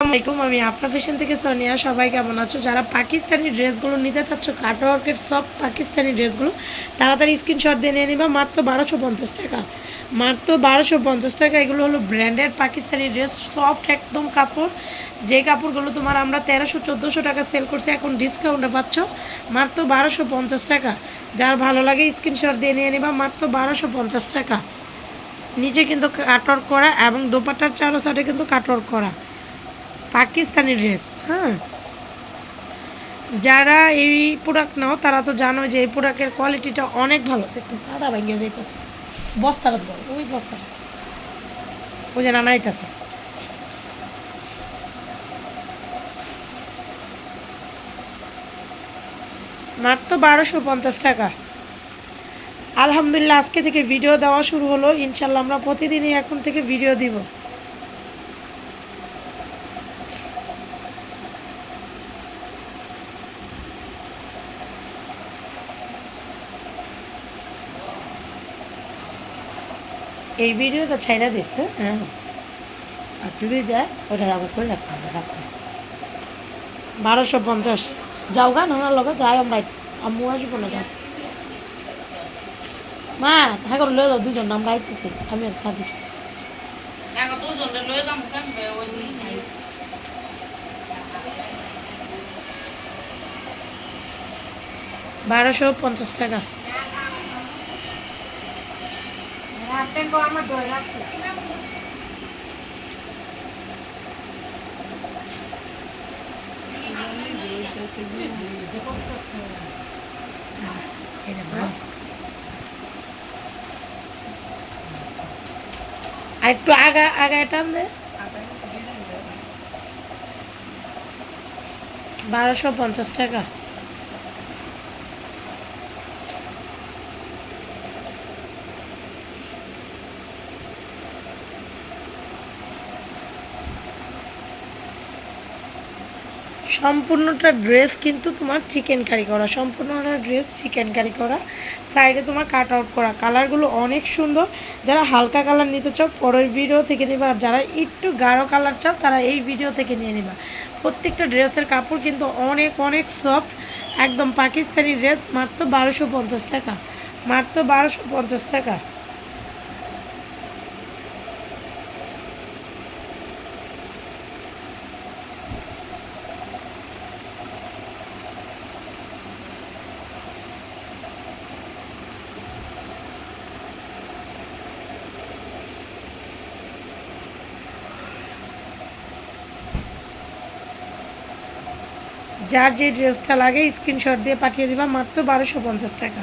আসসালামাইকুম আমি আপনার ফ্যাশন থেকে সোনিয়া। সবাই কেমন আছো? যারা পাকিস্তানি ড্রেসগুলো নিতে চাচ্ছ কাটওয়ার্কের সব পাকিস্তানি ড্রেসগুলো, তাড়াতাড়ি স্ক্রিনশট দিয়ে নিয়ে নিবা। মাত্র বারোশো পঞ্চাশ টাকা। মাত্র বারোশো পঞ্চাশ টাকা, এগুলো হলো ব্র্যান্ডেড পাকিস্তানি ড্রেস, সফট একদম কাপড়। যে কাপড়গুলো তোমার আমরা তেরোশো, চোদ্দোশো টাকা সেল করছি, এখন ডিসকাউন্টে পাচ্ছ। মাত্র বারোশো পঞ্চাশ টাকা। যার ভালো লাগে, স্ক্রিনশট দিয়ে নিয়ে নিবা। মাত্র বারোশো পঞ্চাশ টাকা। নিচে কিন্তু কাটওয়ার্ক করা এবং দোপাটার চারো সাইডে কিন্তু কাটওয়ার্ক করা। পাকিস্তানি ড্রেস হ্যাঁ। যারা এই প্রোডাক্ট নাও, তারা তো জানো যে এই প্রোডাক্টের কোয়ালিটিটা অনেক ভালো। একটু পাড়া ভেঙে যাইতেছে। বস্তাটা বল ওই বস্তাটা। ওই যে নানাইতেছে মাত্র বারোশো পঞ্চাশ টাকা। আলহামদুলিল্লাহ, আজকে থেকে ভিডিও দেওয়া শুরু হলো। ইনশাল্লাহ আমরা প্রতিদিনই এখন থেকে ভিডিও দিব। এই ভিডিও ভিডিওটা ছাইরা দিছে হ্যাঁ। আর যদি যায় ওটা আবার করে রাখতে হবে রাত্রে। বারোশো পঞ্চাশ। যাও গা নানার লগে যাই আমরা আম্মু আসব না যাও। মা হ্যাঁ করে লয়ে যাও দুজন আমরা আইতেছি আমি আর কেমনে? বারোশো পঞ্চাশ টাকা। এটা ভালো। আর একটু আগা আগায় টান বারোশো পঞ্চাশ টাকা সম্পূর্ণটা ড্রেস কিন্তু তোমার চিকেন কারি করা। সম্পূর্ণটা ড্রেস চিকেন কারি। করা সাইডে তোমার কাট আউট করা। কালারগুলো অনেক সুন্দর। যারা হালকা কালার নিতে চাও, পরের ভিডিও থেকে নেবা। আর যারা একটু গাঢ় কালার চাও, তারা এই ভিডিও থেকে নিয়ে নেবা। প্রত্যেকটা ড্রেসের কাপড় কিন্তু অনেক অনেক সফট একদম পাকিস্তানি ড্রেস মাত্র বারোশো পঞ্চাশ টাকা। মাত্র বারোশো পঞ্চাশ টাকা। যার যে ড্রেসটা লাগে স্ক্রিনশট দিয়ে পাঠিয়ে দিবা মাত্র বারোশো পঞ্চাশ টাকা।